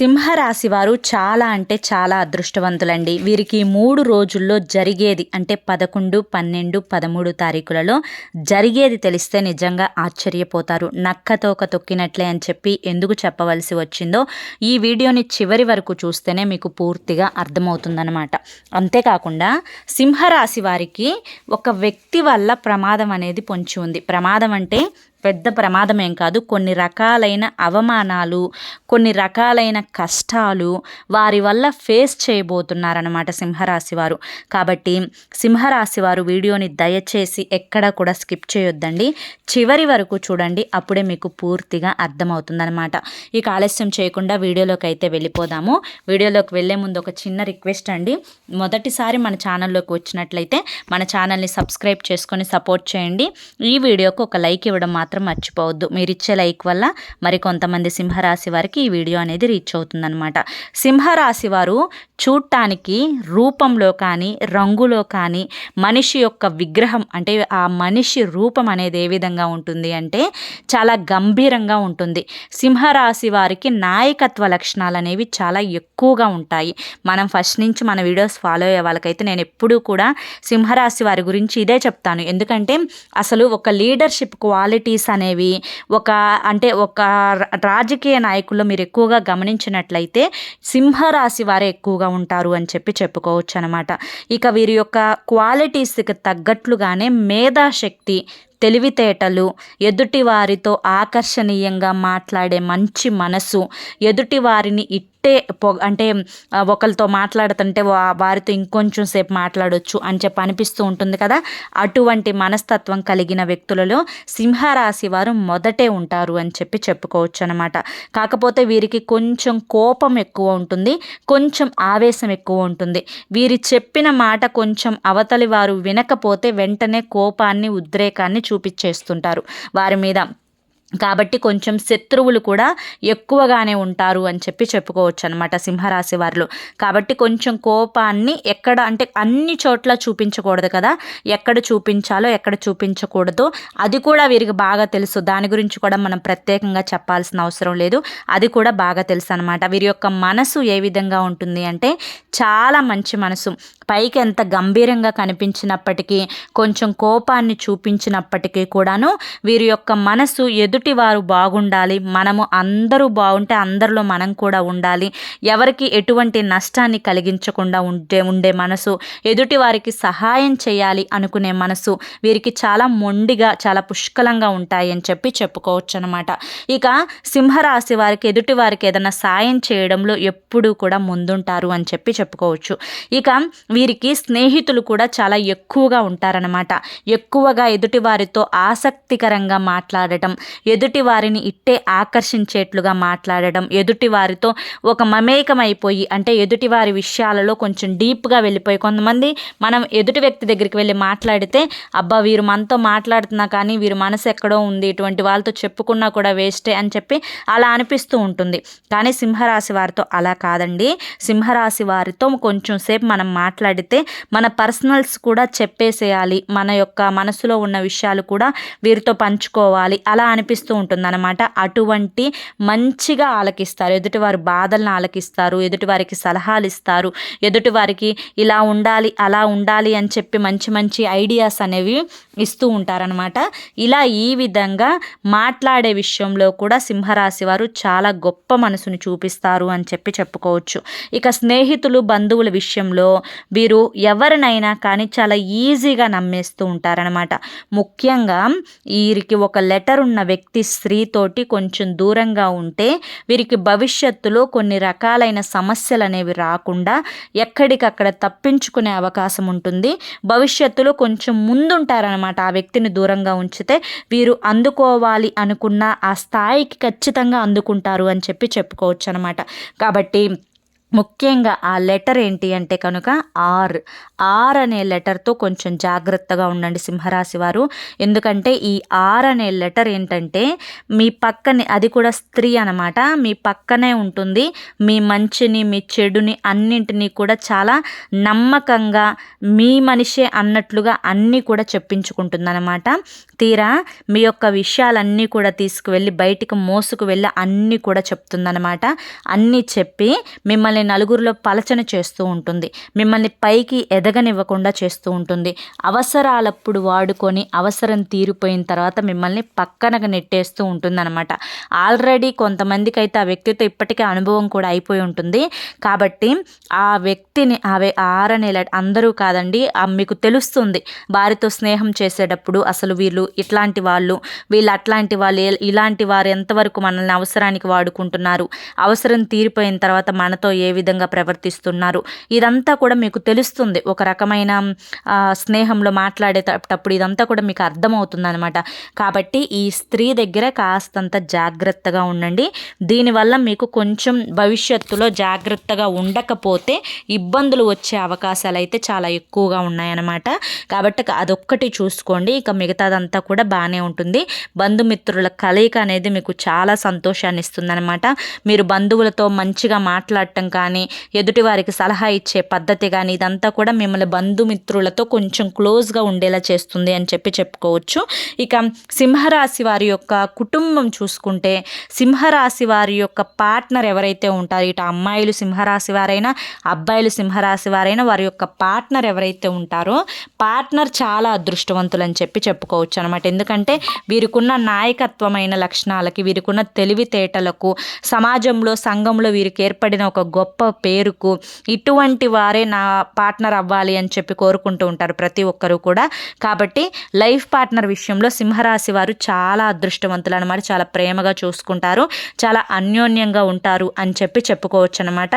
సింహరాశి వారు చాలా అంటే చాలా అదృష్టవంతులండి. వీరికి మూడు రోజుల్లో జరిగేది అంటే పదకొండు పన్నెండు పదమూడు తారీఖులలో జరిగేది తెలిస్తే నిజంగా ఆశ్చర్యపోతారు. నక్కతోక తొక్కినట్లే అని చెప్పి ఎందుకు చెప్పవలసి వచ్చిందో ఈ వీడియోని చివరి వరకు చూస్తేనే మీకు పూర్తిగా అర్థమవుతుందన్నమాట. అంతేకాకుండా సింహరాశి వారికి ఒక వ్యక్తి వల్ల ప్రమాదం అనేది పొంచి ఉంది. ప్రమాదం అంటే పెద్ద ప్రమాదం ఏం కాదు. కొన్ని రకాలైన అవమానాలు కొన్ని రకాలైన కష్టాలు వారి వల్ల ఫేస్ చేయబోతున్నారనమాట సింహరాశి వారు. కాబట్టి సింహరాశి వారు వీడియోని దయచేసి ఎక్కడ కూడా స్కిప్ చేయొద్దండి. చివరి వరకు చూడండి. అప్పుడే మీకు పూర్తిగా అర్థమవుతుందనమాట ఇక ఆలస్యం చేయకుండా వీడియోలోకి అయితే వెళ్ళిపోదాము. వీడియోలోకి వెళ్ళే ముందు ఒక చిన్న రిక్వెస్ట్ అండి. మొదటిసారి మన ఛానల్లోకి వచ్చినట్లయితే మన ఛానల్ని సబ్స్క్రైబ్ చేసుకొని సపోర్ట్ చేయండి. ఈ వీడియోకి ఒక లైక్ ఇవ్వడం మాత్రం మాత్రం మర్చిపోవద్దు. మీరు ఇచ్చే లైక్ వల్ల మరి కొంతమంది సింహరాశి వారికి ఈ వీడియో అనేది రీచ్ అవుతుందన్నమాట. సింహరాశి వారు చూడటానికి రూపంలో కానీ రంగులో కానీ మనిషి యొక్క విగ్రహం అంటే ఆ మనిషి రూపం అనేది ఏ విధంగా ఉంటుంది అంటే చాలా గంభీరంగా ఉంటుంది. సింహరాశి వారికి నాయకత్వ లక్షణాలు అనేవి చాలా ఎక్కువగా ఉంటాయి. మనం ఫస్ట్ నుంచి మన వీడియోస్ ఫాలో అయ్యే వాళ్ళకైతే నేను ఎప్పుడూ కూడా సింహరాశి వారి గురించి ఇదే చెప్తాను. ఎందుకంటే అసలు ఒక లీడర్షిప్ క్వాలిటీస్ పార్టీస్ అనేవి ఒక అంటే ఒక రాజకీయ నాయకుల్లో మీరు ఎక్కువగా గమనించినట్లయితే సింహరాశి వారే ఎక్కువగా ఉంటారు అని చెప్పి చెప్పుకోవచ్చు అనమాట ఇక వీరి యొక్క క్వాలిటీస్కి తగ్గట్లుగానే మేధాశక్తి తెలివితేటలు ఎదుటి వారితో ఆకర్షణీయంగా మాట్లాడే మంచి మనసు ఎదుటి వారిని ఇట్టే పొగ అంటే ఒకరితో మాట్లాడుతుంటే వారితో ఇంకొంచెం సేపు మాట్లాడొచ్చు అని చెప్పి అనిపిస్తూ ఉంటుంది కదా. అటువంటి మనస్తత్వం కలిగిన వ్యక్తులలో సింహరాశి వారు మొదటే ఉంటారు అని చెప్పి చెప్పుకోవచ్చు అనమాట కాకపోతే వీరికి కొంచెం కోపం ఎక్కువ ఉంటుంది కొంచెం ఆవేశం ఎక్కువ ఉంటుంది. వీరి చెప్పిన మాట కొంచెం అవతలి వారు వినకపోతే వెంటనే కోపాన్ని ఉద్రేకాన్ని చూపించేస్తుంటారు. వారి మీద కాబట్టి కొంచెం శత్రువులు కూడా ఎక్కువగానే ఉంటారు అని చెప్పి చెప్పుకోవచ్చు అనమాట సింహరాశి వారిలో. కాబట్టి కొంచెం కోపాన్ని ఎక్కడ అంటే అన్ని చోట్ల చూపించకూడదు కదా. ఎక్కడ చూపించాలో ఎక్కడ చూపించకూడదు. అది కూడా వీరికి బాగా తెలుసు. దాని గురించి కూడా మనం ప్రత్యేకంగా చెప్పాల్సిన అవసరం లేదు. అది కూడా బాగా తెలుసు అనమాట వీరి యొక్క మనసు ఏ విధంగా ఉంటుంది అంటే చాలా మంచి మనసు. పైకి ఎంత గంభీరంగా కనిపించినప్పటికీ కొంచెం కోపాన్ని చూపించినప్పటికీ కూడాను వీరి యొక్క మనసు ఎదు ఎదుటివారు బాగుండాలి. మనము అందరూ బాగుంటే అందరిలో మనం కూడా ఉండాలి. ఎవరికి ఎటువంటి నష్టాన్ని కలిగించకుండా ఉండే ఉండే మనసు ఎదుటి వారికి సహాయం చేయాలి అనుకునే మనసు వీరికి చాలా మొండిగా చాలా పుష్కలంగా ఉంటాయి అని చెప్పి చెప్పుకోవచ్చు అనమాట ఇక సింహరాశి వారికి ఎదుటి వారికి ఏదైనా సాయం చేయడంలో ఎప్పుడూ కూడా ముందుంటారు అని చెప్పి చెప్పుకోవచ్చు. ఇక వీరికి స్నేహితులు కూడా చాలా ఎక్కువగా ఉంటారనమాట ఎక్కువగా ఎదుటి వారితో ఆసక్తికరంగా మాట్లాడటం ఎదుటి వారిని ఇట్టే ఆకర్షించేట్లుగా మాట్లాడడం ఎదుటి వారితో ఒక మమేకమైపోయి అంటే ఎదుటి వారి విషయాలలో కొంచెం డీప్గా వెళ్ళిపోయి కొంతమంది మనం ఎదుటి వ్యక్తి దగ్గరికి వెళ్ళి మాట్లాడితే అబ్బా వీరు మనతో మాట్లాడుతున్నా కానీ వీరు మనసు ఎక్కడో ఉంది ఇటువంటి వాళ్ళతో చెప్పుకున్నా కూడా వేస్టే అని చెప్పి అలా అనిపిస్తూ ఉంటుంది. కానీ సింహరాశి వారితో అలా కాదండి. సింహరాశి వారితో కొంచెం సేపు మనం మాట్లాడితే మన పర్సనల్స్ కూడా చెప్పేసేయాలి. మన యొక్క మనసులో ఉన్న విషయాలు కూడా వీరితో పంచుకోవాలి. అలా అనిపిస్తుంది కనిపిస్తూ ఉంటుందన్నమాట. అటువంటి మంచిగా ఆలకిస్తారు. ఎదుటివారి బాధలను ఆలకిస్తారు. ఎదుటివారికి సలహాలు ఇస్తారు ఎదుటివారికి ఇలా ఉండాలి అలా ఉండాలి అని చెప్పి మంచి మంచి ఐడియాస్ అనేవి ఇస్తూ ఉంటారనమాట ఇలా ఈ విధంగా మాట్లాడే విషయంలో కూడా సింహరాశి వారు చాలా గొప్ప మనసును చూపిస్తారు అని చెప్పి చెప్పుకోవచ్చు. ఇక స్నేహితులు బంధువుల విషయంలో వీరు ఎవరినైనా కానీ చాలా ఈజీగా నమ్మేస్తూ ఉంటారనమాట ముఖ్యంగా వీరికి ఒక లెటర్ ఉన్న వ్యక్తి వ్యక్తి స్త్రీతోటి కొంచెం దూరంగా ఉంటే వీరికి భవిష్యత్తులో కొన్ని రకాలైన సమస్యలు అనేవి రాకుండా ఎక్కడికక్కడ తప్పించుకునే అవకాశం ఉంటుంది. భవిష్యత్తులో కొంచెం ముందుంటారనమాట ఆ వ్యక్తిని దూరంగా ఉంచితే. వీరు అందుకోవాలి అనుకున్న ఆ స్థాయికి ఖచ్చితంగా అందుకుంటారు అని చెప్పి చెప్పుకోవచ్చు అనమాట కాబట్టి ముఖ్యంగా ఆ లెటర్ ఏంటి అంటే కనుక ఆర్. ఆర్ అనే లెటర్తో కొంచెం జాగ్రత్తగా ఉండండి సింహరాశి వారు. ఎందుకంటే ఈ ఆర్ అనే లెటర్ ఏంటంటే మీ పక్కనే అది కూడా స్త్రీ అనమాట మీ పక్కనే ఉంటుంది. మీ మంచిని మీ చెడుని అన్నింటినీ కూడా చాలా నమ్మకంగా మీ మనిషే అన్నట్లుగా అన్నీ కూడా చెప్పించుకుంటుందన్నమాట. తీరా మీ యొక్క విషయాలన్నీ కూడా తీసుకువెళ్ళి బయటికి మోసుకు వెళ్ళి అన్నీ కూడా చెప్తుందనమాట అన్నీ చెప్పి మిమ్మల్ని మిమ్మల్ని నలుగురిలో పలచన చేస్తూ ఉంటుంది. మిమ్మల్ని పైకి ఎదగనివ్వకుండా చేస్తూ ఉంటుంది. అవసరాలప్పుడు వాడుకొని అవసరం తీరిపోయిన తర్వాత మిమ్మల్ని పక్కనకు నెట్టేస్తూ ఉంటుందన్నమాట. ఆల్రెడీ కొంతమందికి అయితే ఆ వ్యక్తితో ఇప్పటికే అనుభవం కూడా అయిపోయి ఉంటుంది. కాబట్టి ఆ వ్యక్తిని అవే ఆరనేల అందరూ కాదండి మీకు తెలుస్తుంది. వారితో స్నేహం చేసేటప్పుడు అసలు వీళ్ళు ఇట్లాంటి వాళ్ళు వీళ్ళు అట్లాంటి వాళ్ళు ఇలాంటి వారు ఎంతవరకు మనల్ని అవసరానికి వాడుకుంటున్నారు. అవసరం తీరిపోయిన తర్వాత మనతో ఏ ఏ విధంగా ప్రవర్తిస్తున్నారు. ఇదంతా కూడా మీకు తెలుస్తుంది. ఒక రకమైన స్నేహంలో మాట్లాడేటప్పుడు ఇదంతా కూడా మీకు అర్థమవుతుంది అనమాట కాబట్టి ఈ స్త్రీ దగ్గర కాస్తంత జాగ్రత్తగా ఉండండి. దీనివల్ల మీకు కొంచెం భవిష్యత్తులో జాగ్రత్తగా ఉండకపోతే ఇబ్బందులు వచ్చే అవకాశాలు అయితే చాలా ఎక్కువగా ఉన్నాయన్నమాట. కాబట్టి అదొక్కటి చూసుకోండి. ఇక మిగతాదంతా కూడా బాగానే ఉంటుంది. బంధుమిత్రుల కలయిక అనేది మీకు చాలా సంతోషాన్ని ఇస్తుందన్నమాట మీరు బంధువులతో మంచిగా మాట్లాడటం కానీ ఎదుటి వారికి సలహా ఇచ్చే పద్ధతి కానీ ఇదంతా కూడా మిమ్మల్ని బంధుమిత్రులతో కొంచెం క్లోజ్గా ఉండేలా చేస్తుంది అని చెప్పి చెప్పుకోవచ్చు. ఇక సింహరాశి వారి యొక్క కుటుంబం చూసుకుంటే సింహరాశి వారి యొక్క పార్ట్నర్ ఎవరైతే ఉంటారో ఇటు అమ్మాయిలు సింహరాశి వారైనా అబ్బాయిలు సింహరాశి వారైనా వారి యొక్క పార్ట్నర్ ఎవరైతే ఉంటారో పార్ట్నర్ చాలా అదృష్టవంతులు అని చెప్పి చెప్పుకోవచ్చు అనమాట ఎందుకంటే వీరికున్న నాయకత్వమైన లక్షణాలకి వీరికున్న తెలివితేటలకు సమాజంలో సంఘంలో వీరికి ఏర్పడిన ఒక గొప్ప గొప్ప పేరుకు ఇటువంటి వారే నా పార్ట్నర్ అవ్వాలి అని చెప్పి కోరుకుంటూ ఉంటారు ప్రతి ఒక్కరూ కూడా. కాబట్టి లైఫ్ పార్ట్నర్ విషయంలో సింహరాశి వారు చాలా అదృష్టవంతులు అనమాట చాలా ప్రేమగా చూసుకుంటారు. చాలా అన్యోన్యంగా ఉంటారు అని చెప్పి చెప్పుకోవచ్చు అనమాట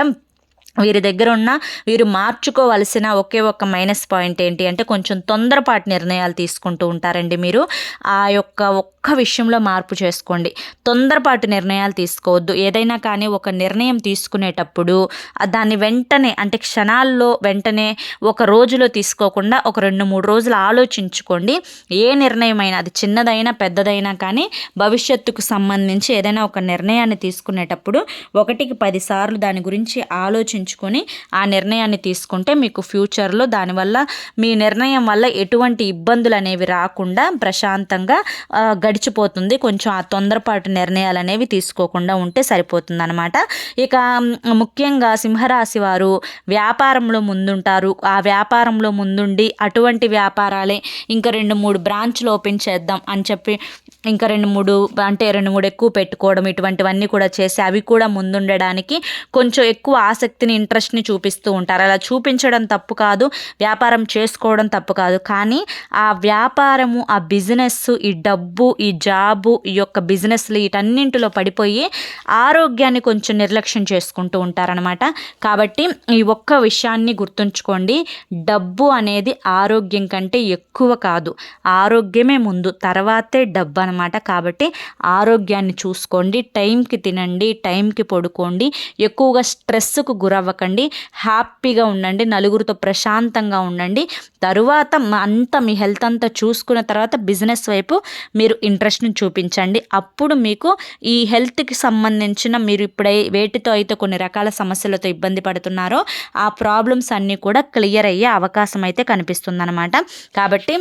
వీరి దగ్గర ఉన్న వీరు మార్చుకోవలసిన ఒకే ఒక మైనస్ పాయింట్ ఏంటి అంటే కొంచెం తొందరపాటు నిర్ణయాలు తీసుకుంటూ ఉంటారండి మీరు. ఆ యొక్క ఒక్క విషయంలో మార్పు చేసుకోండి. తొందరపాటు నిర్ణయాలు తీసుకోవద్దు. ఏదైనా కానీ ఒక నిర్ణయం తీసుకునేటప్పుడు దాన్ని వెంటనే అంటే క్షణాల్లో వెంటనే ఒక రోజులో తీసుకోకుండా ఒక రెండు మూడు రోజులు ఆలోచించుకోండి. ఏ నిర్ణయం అయినా అది చిన్నదైనా పెద్దదైనా కానీ భవిష్యత్తుకు సంబంధించి ఏదైనా ఒక నిర్ణయాన్ని తీసుకునేటప్పుడు ఒకటికి పదిసార్లు దాని గురించి ఆలోచించి ఆలోచించుకొని ఆ నిర్ణయాన్ని తీసుకుంటే మీకు ఫ్యూచర్లో దానివల్ల మీ నిర్ణయం వల్ల ఎటువంటి ఇబ్బందులు అనేవి రాకుండా ప్రశాంతంగా గడిచిపోతుంది. కొంచెం ఆ తొందరపాటు నిర్ణయాలు అనేవి తీసుకోకుండా ఉంటే సరిపోతుంది అనమాట ఇక ముఖ్యంగా సింహరాశి వారు వ్యాపారంలో ముందుంటారు. ఆ వ్యాపారంలో ముందుండి అటువంటి వ్యాపారాలే ఇంకా రెండు మూడు బ్రాంచ్లు ఓపెన్ చేద్దాం అని చెప్పి ఇంకా రెండు మూడు అంటే రెండు మూడు ఎక్కువ పెట్టుకోవడం ఇటువంటివన్నీ కూడా చేసి అవి కూడా ముందుండడానికి కొంచెం ఎక్కువ ఆసక్తిని ఇంట్రెస్ట్ని చూపిస్తూ ఉంటారు. అలా చూపించడం తప్పు కాదు వ్యాపారం చేసుకోవడం తప్పు కాదు. కానీ ఆ వ్యాపారము ఆ బిజినెస్ ఈ డబ్బు ఈ జాబు ఈ యొక్క బిజినెస్లు వీటన్నింటిలో పడిపోయి ఆరోగ్యాన్ని కొంచెం నిర్లక్ష్యం చేసుకుంటూ ఉంటారనమాట కాబట్టి ఈ ఒక్క విషయాన్ని గుర్తుంచుకోండి. డబ్బు అనేది ఆరోగ్యం కంటే ఎక్కువ కాదు. ఆరోగ్యమే ముందు తర్వాతే డబ్బు అనమాట కాబట్టి ఆరోగ్యాన్ని చూసుకోండి. టైంకి తినండి టైంకి పడుకోండి. ఎక్కువగా స్ట్రెస్కు అవ్వకండి. హ్యాపీగా ఉండండి. నలుగురితో ప్రశాంతంగా ఉండండి. తరువాత అంతా మీ హెల్త్ అంతా చూసుకున్న తర్వాత బిజినెస్ వైపు మీరు ఇంట్రెస్ట్ని చూపించండి. అప్పుడు మీకు ఈ హెల్త్కి సంబంధించిన మీరు ఇప్పుడై వేటితో అయితే కొన్ని రకాల సమస్యలతో ఇబ్బంది పడుతున్నారో ఆ ప్రాబ్లమ్స్ అన్నీ కూడా క్లియర్ అయ్యే అవకాశం అయితే కనిపిస్తుందన్నమాట. కాబట్టి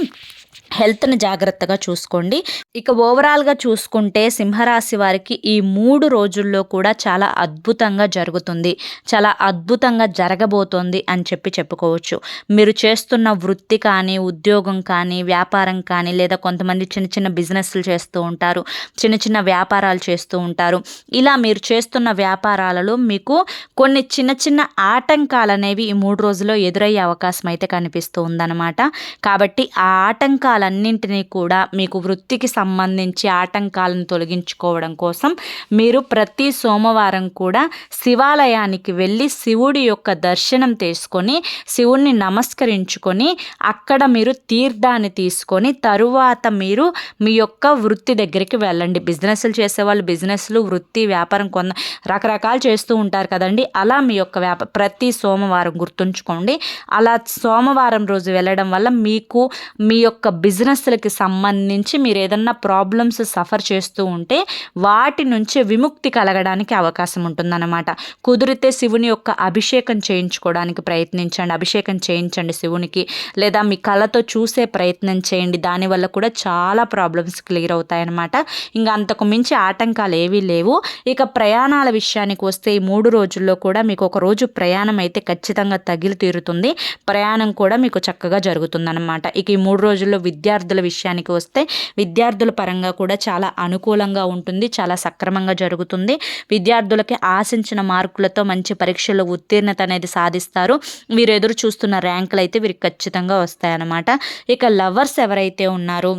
హెల్త్ని జాగ్రత్తగా చూసుకోండి. ఇక ఓవరాల్గా చూసుకుంటే సింహరాశి వారికి ఈ మూడు రోజుల్లో కూడా చాలా అద్భుతంగా జరుగుతుంది. చాలా అద్భుతంగా జరగబోతోంది అని చెప్పి చెప్పుకోవచ్చు. మీరు చేస్తున్న వృత్తి కానీ ఉద్యోగం కానీ వ్యాపారం కానీ లేదా కొంతమంది చిన్న చిన్న బిజినెస్లు చేస్తూ ఉంటారు చిన్న చిన్న వ్యాపారాలు చేస్తూ ఉంటారు. ఇలా మీరు చేస్తున్న వ్యాపారాలలో మీకు కొన్ని చిన్న చిన్న ఆటంకాలు అనేవి ఈ మూడు రోజుల్లో ఎదురయ్యే అవకాశం అయితే కనిపిస్తూ ఉందన్నమాట. కాబట్టి ఆ ఆటంకాలు ఆటంకాలన్నింటినీ కూడా మీకు వృత్తికి సంబంధించి ఆటంకాలను తొలగించుకోవడం కోసం మీరు ప్రతి సోమవారం కూడా శివాలయానికి వెళ్ళి శివుడి యొక్క దర్శనం తీసుకొని శివుణ్ణి నమస్కరించుకొని అక్కడ మీరు తీర్థాన్ని తీసుకొని తరువాత మీరు మీ యొక్క వృత్తి దగ్గరికి వెళ్ళండి. బిజినెస్లు చేసేవాళ్ళు బిజినెస్లు వృత్తి వ్యాపారం కొంత రకరకాలు చేస్తూ ఉంటారు కదండి. అలా మీ యొక్క వ్యాప ప్రతి సోమవారం గుర్తుంచుకోండి. అలా సోమవారం రోజు వెళ్ళడం వల్ల మీకు మీ యొక్క బిజినెస్లకి సంబంధించి మీరు ఏదన్నా ప్రాబ్లమ్స్ సఫర్ చేస్తూ ఉంటే వాటి నుంచి విముక్తి కలగడానికి అవకాశం ఉంటుందన్నమాట. కుదిరితే శివుని యొక్క అభిషేకం చేయించుకోవడానికి ప్రయత్నించండి అభిషేకం చేయించండి శివునికి. లేదా మీ కళతో చూసే ప్రయత్నం చేయండి దానివల్ల కూడా చాలా ప్రాబ్లమ్స్ క్లియర్ అవుతాయన్నమాట. ఇంకా అంతకు మించి ఆటంకాలు ఏవీ లేవు. ఇక ప్రయాణాల విషయానికి వస్తే ఈ మూడు రోజుల్లో కూడా మీకు ఒక రోజు ప్రయాణం అయితే ఖచ్చితంగా తగిలి తీరుతుంది. ప్రయాణం కూడా మీకు చక్కగా జరుగుతుందన్నమాట. ఇక ఈ మూడు రోజుల్లో విద్యార్థుల విషయానికి వస్తే విద్యార్థుల పరంగా కూడా చాలా అనుకూలంగా ఉంటుంది చాలా సక్రమంగా జరుగుతుంది. విద్యార్థులకి ఆశించిన మార్కులతో మంచి పరీక్షల్లో ఉత్తీర్ణత అనేది సాధిస్తారు. వీరు ఎదురు చూస్తున్న ర్యాంకులు అయితే వీరికి ఖచ్చితంగా వస్తాయన్నమాట. ఇక లవర్స్ ఎవరైతే ఉన్నారో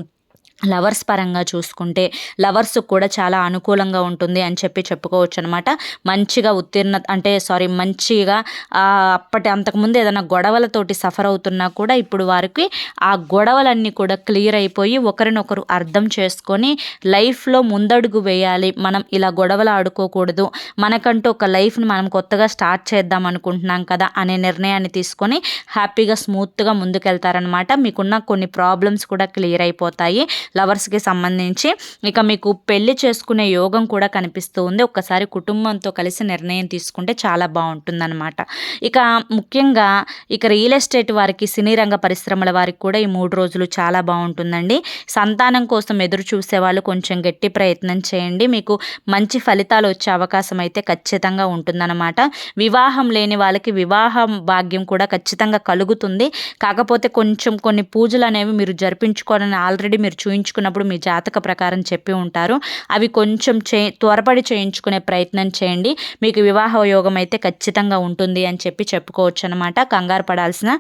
లవర్స్ పరంగా చూసుకుంటే లవర్స్ కూడా చాలా అనుకూలంగా ఉంటుంది అని చెప్పి చెప్పుకోవచ్చు అనమాట మంచిగా ఉత్తీర్ణ అంటే సారీ మంచిగా అప్పటి అంతకుముందు ఏదైనా గొడవలతోటి సఫర్ అవుతున్నా కూడా ఇప్పుడు వారికి ఆ గొడవలన్నీ కూడా క్లియర్ అయిపోయి ఒకరినొకరు అర్థం చేసుకొని లైఫ్లో ముందడుగు వేయాలి. మనం ఇలా గొడవలు ఆడుకోకూడదు. మనకంటూ ఒక లైఫ్ని మనం కొత్తగా స్టార్ట్ చేద్దాం అనుకుంటున్నాం కదా అనే నిర్ణయాన్ని తీసుకొని హ్యాపీగా స్మూత్గా ముందుకెళ్తారనమాట. మీకున్న కొన్ని ప్రాబ్లమ్స్ కూడా క్లియర్ అయిపోతాయి. లవర్స్కి సంబంధించి ఇక మీకు పెళ్ళి చేసుకునే యోగం కూడా కనిపిస్తూ ఉంది. ఒక్కసారి కుటుంబంతో కలిసి నిర్ణయం తీసుకుంటే చాలా బాగుంటుందన్నమాట. ఇక ముఖ్యంగా ఇక రియల్ ఎస్టేట్ వారికి సినీ రంగ పరిశ్రమల వారికి కూడా ఈ మూడు రోజులు చాలా బాగుంటుందండి. సంతానం కోసం ఎదురు చూసే వాళ్ళు కొంచెం గట్టి ప్రయత్నం చేయండి. మీకు మంచి ఫలితాలు వచ్చే అవకాశం అయితే ఖచ్చితంగా ఉంటుందన్నమాట. వివాహం లేని వాళ్ళకి వివాహం భాగ్యం కూడా ఖచ్చితంగా కలుగుతుంది. కాకపోతే కొంచెం కొన్ని పూజలు అనేవి మీరు జరిపించుకోవాలని ఆల్రెడీ మీరు చూపించారు చేయించుకున్నప్పుడు మీ జాతక ప్రకారం చెప్పి ఉంటారు. అవి కొంచెం చే త్వరపడి చేయించుకునే ప్రయత్నం చేయండి. మీకు వివాహ యోగం అయితే ఖచ్చితంగా ఉంటుంది అని చెప్పి చెప్పుకోవచ్చు అనమాట కంగారు పడాల్సిన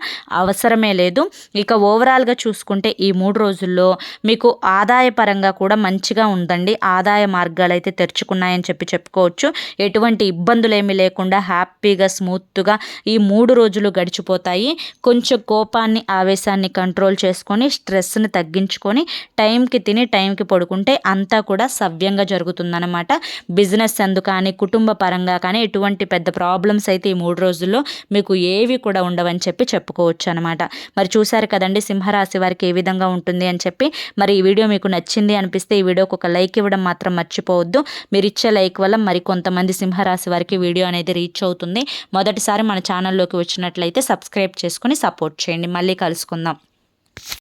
అవసరమే లేదు. ఇక ఓవరాల్గా చూసుకుంటే ఈ మూడు రోజుల్లో మీకు ఆదాయ పరంగా కూడా మంచిగా ఉందండి. ఆదాయ మార్గాలు అయితే తెరుచుకున్నాయని చెప్పి చెప్పుకోవచ్చు. ఎటువంటి ఇబ్బందులు ఏమీ లేకుండా హ్యాపీగా స్మూత్గా ఈ మూడు రోజులు గడిచిపోతాయి. కొంచెం కోపాన్ని ఆవేశాన్ని కంట్రోల్ చేసుకొని స్ట్రెస్ని తగ్గించుకొని టైంకి తిని టైంకి పడుకుంటే అంతా కూడా సవ్యంగా జరుగుతుందన్నమాట. బిజినెస్ అందు కానీ కుటుంబ పరంగా కానీ ఎటువంటి పెద్ద ప్రాబ్లమ్స్ అయితే ఈ మూడు రోజుల్లో మీకు ఏవి కూడా ఉండవని చెప్పి చెప్పుకోవచ్చు అనమాట మరి చూసారు కదండి సింహరాశి వారికి ఏ విధంగా ఉంటుంది అని చెప్పి. మరి ఈ వీడియో మీకు నచ్చింది అనిపిస్తే ఈ వీడియోకి ఒక లైక్ ఇవ్వడం మాత్రం మర్చిపోవద్దు. మీరు ఇచ్చే లైక్ వల్ల మరి కొంతమంది సింహరాశి వారికి వీడియో అనేది రీచ్ అవుతుంది. మొదటిసారి మన ఛానల్లోకి వచ్చినట్లయితే సబ్స్క్రైబ్ చేసుకుని సపోర్ట్ చేయండి. మళ్ళీ కలుసుకుందాం.